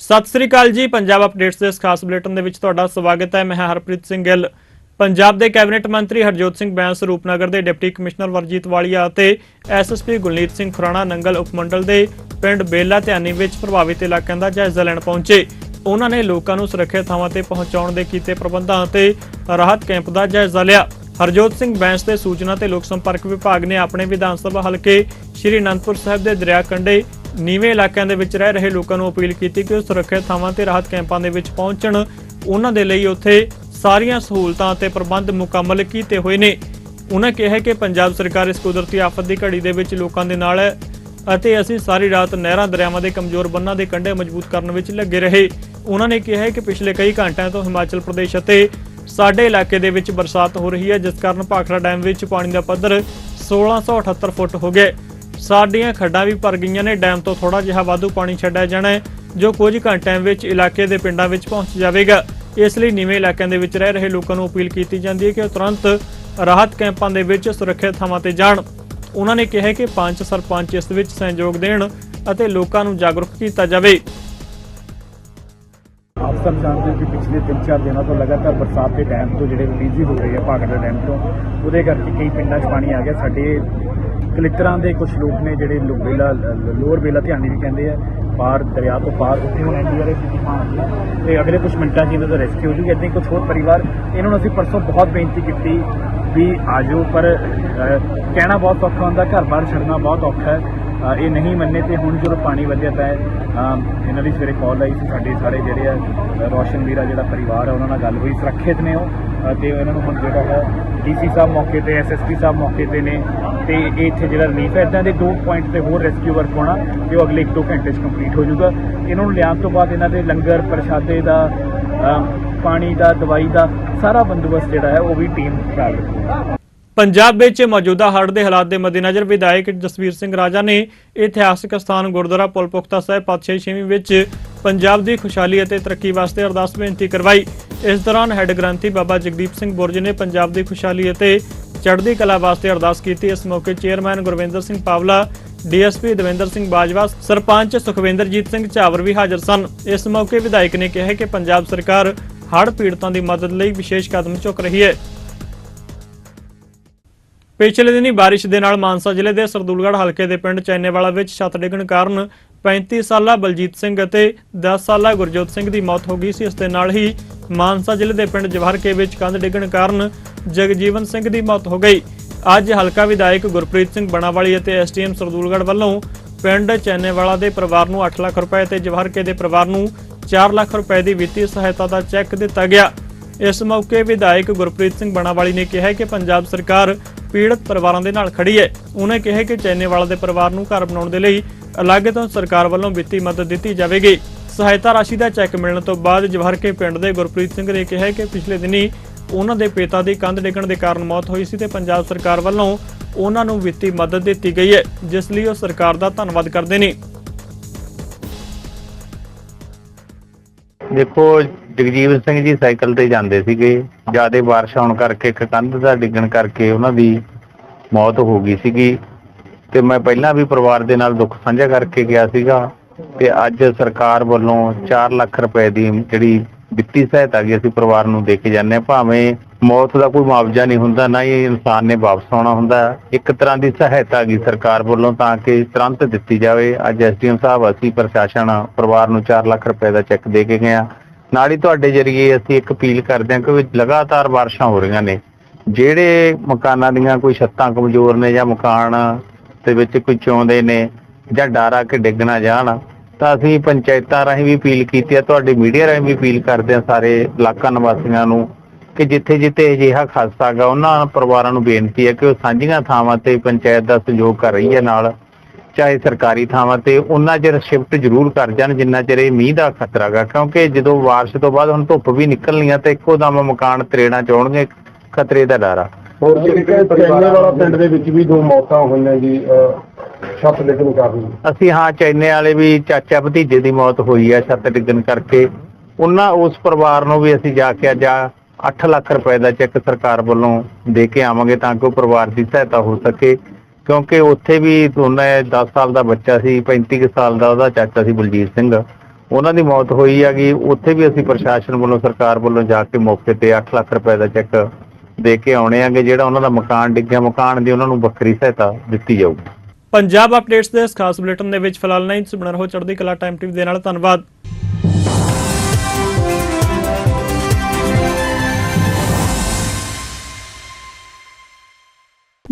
ਸਤਿ ਸ੍ਰੀ ਅਕਾਲ ਜੀ, ਪੰਜਾਬ ਅਪਡੇਟਸ ਦੇ ਇਸ ਖਾਸ ਬੁਲੇਟਿਨ ਦੇ ਵਿੱਚ ਤੁਹਾਡਾ ਸਵਾਗਤ ਹੈ। ਮੈਂ ਹਰਪ੍ਰੀਤ ਸਿੰਘ ਗਿੱਲ। ਪੰਜਾਬ ਦੇ ਕੈਬਨਿਟ ਮੰਤਰੀ ਹਰਜੋਤ ਸਿੰਘ ਬੈਂਸ, ਰੂਪਨਗਰ ਦੇ ਡਿਪਟੀ ਕਮਿਸ਼ਨਰ ਵਰਜੀਤ ਵਾਲੀਆ ਅਤੇ ਐਸਐਸਪੀ ਗੁਲਨੀਤ ਸਿੰਘ ਖੁਰਾਣਾ ਨੰਗਲ ਉਪਮੰਡਲ ਦੇ ਪਿੰਡ ਬੇਲਾ ਧਿਆਨੀ ਵਿੱਚ ਪ੍ਰਭਾਵਿਤ ਇਲਾਕਿਆਂ ਦਾ ਜਾਇਜ਼ਾ ਲੈਣ ਪਹੁੰਚੇ। ਉਹਨਾਂ ਨੇ ਲੋਕਾਂ ਨੂੰ ਸੁਰੱਖਿਅਤ ਥਾਵਾਂ ਤੇ ਪਹੁੰਚਾਉਣ ਦੇ ਕੀਤੇ ਪ੍ਰਬੰਧਾਂ ਅਤੇ ਰਾਹਤ ਕੈਂਪ ਦਾ ਜਾਇਜ਼ਾ ਲਿਆ। ਹਰਜੋਤ ਸਿੰਘ ਬੈਂਸ ਦੇ ਸੂਚਨਾ ਤੇ ਲੋਕ ਸੰਪਰਕ ਵਿਭਾਗ ਨੇ ਆਪਣੇ ਵਿਧਾਨ ਸਭਾ ਹਲਕੇ ਸ਼੍ਰੀ ਅਨੰਦਪੁਰ ਸਾਹਿਬ ਦੇ ਦਰਿਆ ਕੰਢੇ ਨੀਵੇਂ ਇਲਾਕਿਆਂ ਦੇ ਵਿੱਚ ਰਹਿ ਰਹੇ ਲੋਕਾਂ ਨੂੰ ਅਪੀਲ ਕੀਤੀ ਕਿ ਉਹ ਸੁਰੱਖਿਅਤ ਥਾਵਾਂ ਤੇ ਰਾਹਤ ਕੈਂਪਾਂ ਦੇ ਵਿੱਚ ਪਹੁੰਚਣ। ਉਹਨਾਂ ਦੇ ਲਈ ਉੱਥੇ ਸਾਰੀਆਂ ਸਹੂਲਤਾਂ ਅਤੇ ਪ੍ਰਬੰਧ ਮੁਕੰਮਲ ਕੀਤੇ ਹੋਏ ਨੇ। ਉਹਨਾਂ ਕਿਹਾ ਕਿ ਪੰਜਾਬ ਸਰਕਾਰ ਇਸ ਕੁਦਰਤੀ ਆਫਤ ਦੀ ਘੜੀ ਦੇ ਵਿੱਚ ਲੋਕਾਂ ਦੇ ਨਾਲ ਹੈ ਅਤੇ ਅਸੀਂ ਸਾਰੀ ਰਾਤ ਨਹਿਰਾਂ, ਦਰਿਆਵਾਂ ਦੇ ਕਮਜ਼ੋਰ ਬੰਨਾਂ ਦੇ ਕੰਢੇ ਮਜ਼ਬੂਤ ਕਰਨ ਵਿੱਚ ਲੱਗੇ ਰਹੇ। ਉਹਨਾਂ ਨੇ ਕਿਹਾ ਕਿ ਪਿਛਲੇ ਕਈ ਘੰਟਿਆਂ ਤੋਂ ਹਿਮਾਚਲ ਪ੍ਰਦੇਸ਼ ਅਤੇ ਸਾਡੇ ਇਲਾਕੇ ਦੇ ਵਿੱਚ ਬਰਸਾਤ ਹੋ ਰਹੀ ਹੈ, ਜਿਸ ਕਾਰਨ ਭਾਖੜਾ ਡੈਮ ਵਿੱਚ ਪਾਣੀ ਦਾ ਪੱਧਰ 1678 ਫੁੱਟ ਹੋ ਗਿਆ ਸਾਡੀਆਂ ਖੱਡਾਂ ਵੀ ਭਰ ਗਈਆਂ ਨੇ, ਡੈਮ ਤੋਂ ਥੋੜਾ ਜਿਹਾ ਵਾਧੂ ਪਾਣੀ ਛੱਡਿਆ ਜਾਣਾ ਹੈ, ਜੋ ਕੁਝ ਘੰਟਿਆਂ ਵਿੱਚ ਇਲਾਕੇ ਦੇ ਪਿੰਡਾਂ ਵਿੱਚ ਪਹੁੰਚ ਜਾਵੇਗਾ। ਇਸ ਲਈ ਨੀਵੇਂ ਇਲਾਕਿਆਂ ਦੇ ਵਿੱਚ ਰਹਿ ਰਹੇ ਲੋਕਾਂ ਨੂੰ ਅਪੀਲ ਕੀਤੀ ਜਾਂਦੀ ਹੈ ਕਿ ਉਹ ਤੁਰੰਤ ਰਾਹਤ ਕੈਂਪਾਂ ਦੇ ਵਿੱਚ ਸੁਰੱਖਿਅਤ ਥਾਵਾਂ ਤੇ ਜਾਣ। ਉਹਨਾਂ ਨੇ ਕਿਹਾ ਕਿ ਪੰਜ ਸਰਪੰਚ ਇਸ ਵਿੱਚ ਸਹਿਯੋਗ ਦੇਣ ਅਤੇ ਲੋਕਾਂ ਨੂੰ ਜਾਗਰੂਕ ਕੀਤਾ ਜਾਵੇ। ਆਪ ਸਭ ਜਾਣਦੇ ਹੋ ਕਿ ਪਿਛਲੇ 3-4 ਦਿਨਾਂ ਤੋਂ ਲਗਾਤਾਰ ਬਰਸਾਤ ਦੇ ਡੈਮ ਤੋਂ ਜਿਹੜੇ ਰਿਲੀਜ਼ੀ ਹੋ ਰਹੇ ਆ ਭਾਗੜਾ ਡੈਮ ਤੋਂ, ਉਹਦੇ ਕਰਕੇ ਕਈ ਪਿੰਡਾਂ 'ਚ ਪਾਣੀ ਆ ਗਿਆ। ਸਾਡੇ ਕਲਿੱਤਰਾਂ ਦੇ ਕੁਝ ਲੋਕ ਨੇ ਜਿਹੜੇ ਲੋ- ਬੇਲਾ, ਲੋਅਰ ਬੇਲਾ ਧਿਆਨੀ ਵੀ ਕਹਿੰਦੇ ਆ, ਪਾਰ, ਦਰਿਆ ਤੋਂ ਪਾਰ ਉੱਥੇ ਹੁਣ ਐਨਡੀਆਰਐਫ ਦੀ ਟੀਮਾਂ ਆ ਗਈਆਂ ਤੇ ਅਗਲੇ ਕੁਝ ਮਿੰਟਾਂ 'ਚ ਇਹਨਾਂ ਦਾ ਰੈਸਕਿਊ ਹੋ ਜੂਗਾ। ਇਦਾਂ ਹੀ ਕੁਝ ਹੋਰ ਪਰਿਵਾਰ, ਇਹਨਾਂ ਨੂੰ ਅਸੀਂ ਪਰਸੋਂ ਬਹੁਤ ਬੇਨਤੀ ਕੀਤੀ ਵੀ ਆਜੋ ਪਰ ਕਹਿਣਾ ਬਹੁਤ ਔਖਾ ਹੁੰਦਾ, ਘਰ-ਬਾਰ ਛੱਡਣਾ ਬਹੁਤ ਔਖਾ ਹੈ। ਇਹ ਨਹੀਂ ਮੰਨੇ ਤੇ ਹੁਣ ਜਦੋਂ ਪਾਣੀ ਵਧਿਆ ਤਾਂ ਇਹਨਾਂ ਦੀ ਸਵੇਰੇ ਕਾਲ ਆਈ ਸੀ ਸਾਡੇ ਸਾਰੇ ਜਿਹੜੇ ਆ ਅਹ, ਰੋਸ਼ਨ ਵੀਰਾ ਜਿਹੜਾ ਪਰਿਵਾਰ ਆ ਉਹਨਾਂ ਨਾਲ ਗੱਲ ਹੋਈ ਸੁਰੱਖਿਅਤ ਨੇ ਉਹ। ਅਹ, ਤੇ ਇਹਨਾਂ ਨੂੰ ਹੁਣ ਜਿਹੜਾ ਹੈ ਡੀਸੀ ਸਾਹਿਬ ਮੌਕੇ ਤੇ ਐਸਐਸਪੀ ਸਾਹਿਬ ਮੌਕੇ ਤੇ ਨੇ। ਤੇ ਇਹ ਇੱਥੇ ਜਿਹੜਾ ਰਿਲੀਫ ਹੈ ਇਦਾਂ ਦੇ ਦੋ ਪੁਆਇੰਟ ਤੇ ਹੋਰ ਰੈਸਕਿਊ ਵਰਕ ਹੋਣਾ ਤੇ ਉਹ ਅਗਲੇ 1-2 ਘੰਟੇ 'ਚ ਕੰਪਲੀਟ ਹੋ ਜਾਊਗਾ। ਇਹਨਾਂ ਨੂੰ ਲਿਆਉਣ ਤੋਂ ਬਾਅਦ ਇਹਨਾਂ ਦੇ ਲੰਗਰ ਪ੍ਰਸ਼ਾਦੇ ਦਾ ਪਾਣੀ ਦਾ ਦਵਾਈ ਦਾ ਸਾਰਾ ਬੰਦੋਬਸਤ ਜਿਹੜਾ ਹੈ ਉਹ ਵੀ ਟੀਮ ਕਰ ਰਹੀ ਪੰਜਾਬ ਵਿੱਚ ਮੌਜੂਦਾ ਹੜ੍ਹ ਦੇ ਹਾਲਾਤ ਦੇ ਮੱਦੇਨਜ਼ਰ ਵਿਧਾਇਕ ਜਸਵੀਰ ਸਿੰਘ ਰਾਜਾ ਨੇ ਇਤਿਹਾਸਕ ਸਥਾਨ ਗੁਰਦੁਆਰਾ ਪੁਲ ਸਾਹਿਬ ਪਾਤਸ਼ਾਹੀ ਛੇਵੀਂ ਵਿੱਚ ਪੰਜਾਬ ਦੀ ਖੁਸ਼ਹਾਲੀ ਅਤੇ ਤਰੱਕੀ ਵਾਸਤੇ ਅਰਦਾਸ ਬੇਨਤੀ ਕਰਵਾਈ। ਇਸ ਦੌਰਾਨ ਹੈੱਡ ਗ੍ਰੰਥੀ ਬਾਬਾ ਜਗਦੀਪ ਸਿੰਘ ਬੁਰਜ ਨੇ ਪੰਜਾਬ ਦੀ ਖੁਸ਼ਹਾਲੀ ਅਤੇ ਚੜ੍ਹਦੀ ਕਲਾ ਵਾਸਤੇ ਅਰਦਾਸ ਕੀਤੀ। ਇਸ ਮੌਕੇ ਚੇਅਰਮੈਨ ਗੁਰਵਿੰਦਰ ਸਿੰਘ ਪਾਵਲਾ, ਡੀਐਸਪੀ ਦਵਿੰਦਰ ਸਿੰਘ ਬਾਜਵਾ, ਸਰਪੰਚ ਸੁਖਵਿੰਦਰਜੀਤ ਸਿੰਘ ਝਾਵਰ ਵੀ ਹਾਜ਼ਰ ਸਨ। ਇਸ ਮੌਕੇ ਵਿਧਾਇਕ ਨੇ ਕਿਹਾ ਕਿ ਪੰਜਾਬ ਸਰਕਾਰ ਹੜ੍ਹ ਪੀੜਤਾਂ ਦੀ ਮਦਦ ਲਈ ਵਿਸ਼ੇਸ਼ ਕਦਮ ਚੁੱਕ ਰਹੀ ਹੈ। ਪਿਛਲੇ ਦਿਨੀ ਬਾਰਿਸ਼ ਦੇ ਨਾਲ ਮਾਨਸਾ ਜ਼ਿਲ੍ਹੇ ਦੇ ਸਰਦੂਲਗੜ੍ਹ ਹਲਕੇ ਦੇ ਪਿੰਡ ਚੈਨੇਵਾਲਾ ਵਿੱਚ ਛੱਤ ਡਿੱਗਣ ਕਾਰਨ 35 ਸਾਲਾ ਬਲਜੀਤ ਸਿੰਘ ਅਤੇ 10 ਸਾਲਾ ਗੁਰਜੋਤ ਸਿੰਘ ਦੀ ਮੌਤ ਹੋ ਗਈ ਸੀ। ਇਸ ਦੇ ਨਾਲ ਹੀ ਮਾਨਸਾ ਜ਼ਿਲ੍ਹੇ ਦੇ ਪਿੰਡ ਜਵਾਹਰਕੇ ਵਿੱਚ ਕੰਧ ਡਿੱਗਣ ਕਾਰਨ ਜਗਜੀਵਨ ਸਿੰਘ ਦੀ ਮੌਤ ਹੋ ਗਈ। ਅੱਜ ਹਲਕਾ ਵਿਧਾਇਕ ਗੁਰਪ੍ਰੀਤ ਸਿੰਘ ਬਣਾਵਾਲੀ ਅਤੇ ਐਸਟੀਐਮ ਸਰਦੂਲਗੜ੍ਹ ਵੱਲੋਂ ਪਿੰਡ ਚੈਨੇਵਾਲਾ ਦੇ ਪਰਿਵਾਰ ਨੂੰ 8 ਲੱਖ ਰੁਪਏ ਤੇ ਜਵਾਹਰਕੇ ਦੇ ਪਰਿਵਾਰ ਨੂੰ 4 ਲੱਖ ਰੁਪਏ ਦੀ ਵਿੱਤੀ ਸਹਾਇਤਾ ਦਾ ਚੈੱਕ ਦਿੱਤਾ ਗਿਆ। ਇਸ ਮੌਕੇ ਵਿਧਾਇਕ ਗੁਰਪ੍ਰੀਤ ਸਿੰਘ ਬਣਾਵਾਲੀ ਨੇ ਕਿਹਾ ਕਿ ਪੰਜਾਬ ਸਰਕਾਰ ਪੀੜਤ ਪਰਿਵਾਰਾਂ ਦੇ ਨਾਲ ਖੜੀ ਹੈ ਉਹਨੇ ਕਿਹਾ ਕਿ ਚੈਨੇਵਾਲਾ ਦੇ ਪਰਿਵਾਰ ਨੂੰ ਘਰ ਬਣਾਉਣ ਦੇ ਲਈ ਅਲੱਗ ਤੋਂ ਸਰਕਾਰ ਵੱਲੋਂ ਵਿੱਤੀ ਮਦਦ ਦਿੱਤੀ ਜਾਵੇਗੀ। ਸਹਾਇਤਾ ਰਾਸ਼ੀ ਦਾ ਚੈੱਕ ਮਿਲਣ ਤੋਂ ਬਾਅਦ ਜਵਾਹਰ ਪਿੰਡ ਦੇ ਗੁਰਪ੍ਰੀਤ ਸਿੰਘ ਨੇ ਕਿਹਾ ਕਿ ਪਿਛਲੇ ਦਿਨੀ ਉਹਨਾਂ ਦੇ ਪਿਤਾ ਦੀ ਕੰਧ ਡਿੱਗਣ ਦੇ ਕਾਰਨ ਮੌਤ ਹੋਈ ਸੀ ਤੇ ਪੰਜਾਬ ਸਰਕਾਰ ਵੱਲੋਂ ਉਹਨਾਂ ਨੂੰ ਵਿੱਤੀ ਮਦਦ ਦਿੱਤੀ ਗਈ ਹੈ ਜਿਸ ਲਈ ਉਹ ਸਰਕਾਰ ਦਾ ਧੰਨਵਾਦ ਕਰਦੇ ਨੇ। ਦੇਖੋ ਜਗਜੀਵਨ ਸਿੰਘ ਜੀ ਸਾਈਕਲ ਤੇ ਜਾਂਦੇ ਸੀਗੇ। ਜਿਆਦੇ ਬਾਰਿਸ਼ ਆਉਣ ਕਰਕੇ ਇੱਕ ਕੰਧ ਦਾ ਡਿੱਗਣ ਕਰਕੇ ਉਹਨਾਂ ਦੀ ਮੌਤ ਹੋ ਗਈ ਸੀਗੀ। ਤੇ ਮੈਂ ਪਹਿਲਾਂ ਵੀ ਪਰਿਵਾਰ ਦੇ ਨਾਲ ਦੁੱਖ ਸਾਂਝਾ ਕਰਕੇ ਗਿਆ ਸੀਗਾ। ਤੇ ਅੱਜ ਸਰਕਾਰ ਵੱਲੋਂ 4 ਲੱਖ ਰੁਪਏ ਦੀ ਜਿਹੜੀ ਵਿੱਤੀ ਸਹਾਇਤਾ ਗਈ ਅਸੀਂ ਪਰਿਵਾਰ ਨੂੰ ਦੇ ਕੇ ਜਾਂਦੇ ਹਾਂ। ਭਾਵੇਂ ਮੌਤ ਦਾ ਕੋਈ ਮੁਆਵਜ਼ਾ ਨਹੀਂ ਹੁੰਦਾ, ਨਾ ਹੀ ਇਨਸਾਨ ਨੇ ਵਾਪਸ ਆਉਣਾ ਹੁੰਦਾ। ਇੱਕ ਤਰ੍ਹਾਂ ਦੀ ਸਹਾਇਤਾ ਗਈ ਸਰਕਾਰ ਵੱਲੋਂ ਤਾਂ ਕਿ ਤੁਰੰਤ ਦਿੱਤੀ ਜਾਵੇ। ਅੱਜ ਐਸਡੀਐਮ ਸਾਹਿਬ, ਅਸੀਂ ਪ੍ਰਸ਼ਾਸਨ, ਪਰਿਵਾਰ ਨੂੰ 4 ਲੱਖ ਰੁਪਏ ਦਾ ਚੈੱਕ ਦੇ ਕੇ ਗਏ ਆ ਨਾਲ ਹੀ ਤੁਹਾਡੇ ਜਰੀਏ ਅਸੀਂ ਇੱਕ ਅਪੀਲ ਕਰਦੇ ਹਾਂ ਕਿ ਲਗਾਤਾਰ ਬਾਰਿਸ਼ਾਂ ਹੋ ਰਹੀਆਂ ਨੇ। ਜਿਹੜੇ ਮਕਾਨਾਂ ਦੀਆਂ ਕੋਈ ਛੱਤਾਂ ਕਮਜ਼ੋਰ ਨੇ ਜਾਂ ਮਕਾਨ ਦੇ ਵਿੱਚ ਕੋਈ ਚੌਂਦੇ ਨੇ ਜਾਂ ਡਾਰਾ ਕੇ ਡਿੱਗ ਨਾ ਜਾਣ, ਤਾਂ ਅਸੀਂ ਪੰਚਾਇਤਾਂ ਰਾਹੀਂ ਵੀ ਅਪੀਲ ਕੀਤੀ ਹੈ, ਤੁਹਾਡੇ ਮੀਡੀਆ ਰਾਹੀਂ ਵੀ ਅਪੀਲ ਕਰਦੇ ਹਾਂ ਸਾਰੇ ਇਲਾਕਾ ਨਿਵਾਸੀਆਂ ਨੂੰ ਕਿ ਜਿੱਥੇ ਜਿੱਥੇ ਅਜਿਹਾ ਖਾਸਾ ਗਾ ਉਹਨਾਂ ਪਰਿਵਾਰਾਂ ਨੂੰ ਬੇਨਤੀ ਹੈ ਕਿ ਉਹ ਸਾਂਝੀਆਂ ਥਾਵਾਂ ਤੇ ਪੰਚਾਇਤ ਦਾ ਸਹਿਯੋਗ ਕਰ ਰਹੀ ਹੈ ਨਾਲ। ਚਾਹੇ ਸਰਕਾਰੀ ਥਾਵਾਂ ਤੇ ਉਹਨਾਂ ਚਿਰ ਸ਼ਿਫਟ ਜ਼ਰੂਰ ਕਰ ਜਾਣ ਜਿੰਨਾ ਚਿਰ ਇਹ ਮੀਂਹ ਦਾ ਖਤਰਾ ਗਾ। ਕਿਉਂਕਿ ਜਦੋਂ ਬਾਰਿਸ਼ ਤੋਂ ਬਾਅਦ ਹੁਣ ਧੁੱਪ ਵੀ ਨਿਕਲਣੀਆਂ ਤੇ ਇੱਕੋ ਦਮ ਮਕਾਨ ਤਰੇੜਾਂ ਚੋਣਗੇ ਖਤਰੇ ਦਾ ਡਰ ਆ। ਹੋਰ ਜਿਹੜੇ ਚੈਨੇ ਵਾਲਾ ਪਿੰਡ ਦੇ ਵਿੱਚ ਵੀ ਦੋ ਮੌਤਾਂ ਹੋਈਆਂ ਜੀ ਅਹ, ਛੱਤ ਡਿੱਗਣ ਕਾਰਨ। ਅਸੀਂ ਹਾਂ ਚੈਨੇ ਵਾਲੇ ਵੀ ਚਾਚਾ ਭਤੀਜੇ ਦੀ ਮੌਤ ਹੋਈ ਹੈ ਛੱਤ ਡਿੱਗਣ ਕਰਕੇ। ਉਹਨਾਂ ਉਸ ਪਰਿਵਾਰ ਨੂੰ ਵੀ ਅਸੀਂ ਜਾ ਕੇ ਅੱਜ ਆ 8 ਲੱਖ ਰੁਪਏ ਦਾ ਚੈੱਕ ਸਰਕਾਰ ਵੱਲੋਂ ਦੇ ਕੇ ਆਵਾਂਗੇ ਤਾਂ ਕਿ ਉਹ ਪਰਿਵਾਰ ਦੀ ਸਹਾਇਤਾ ਹੋ ਸਕੇ। ਕਿਉਂਕਿ ਉੱਥੇ ਵੀ ਉਹਨੇ 10 ਸਾਲ ਦਾ ਬੱਚਾ ਸੀ 35 ਸਾਲ ਦਾ ਉਹਦਾ ਚਾਚਾ ਸੀ ਬਲਜੀਤ ਸਿੰਘ। ਉਹਨਾਂ ਦੀ ਮੌਤ ਹੋਈ ਹੈਗੀ ਉੱਥੇ ਵੀ ਅਸੀਂ ਪ੍ਰਸ਼ਾਸਨ ਵੱਲੋਂ, ਸਰਕਾਰ ਵੱਲੋਂ ਜਾ ਕੇ ਮੌਕੇ ਤੇ 8 ਲੱਖ ਰੁਪਏ ਦਾ ਚੈੱਕ ਦੇ ਕੇ ਆਉਣੇ ਆਗੇ ਜਿਹੜਾ ਉਹਨਾਂ ਦਾ ਮਕਾਨ ਡਿੱਗਿਆ, ਮਕਾਨ ਦੀ ਉਹਨਾਂ ਨੂੰ ਵੱਖਰੀ ਸਹਾਇਤਾ ਦਿੱਤੀ ਜਾਊਗੀ। ਪੰਜਾਬ ਅਪਡੇਟਸ ਦੇ ਇਸ ਖਾਸ ਬੁਲੇਟਿਨ ਦੇ ਵਿੱਚ ਫਿਲਹਾਲ ਨਹੀਂ, ਤੁਸੀਂ ਬਣਾ ਚੜ੍ਹਦੀ ਕਲਾ ਟਾਈਮ ਟੀਵੀ ਦੇ ਨਾਲ। ਧੰਨਵਾਦ।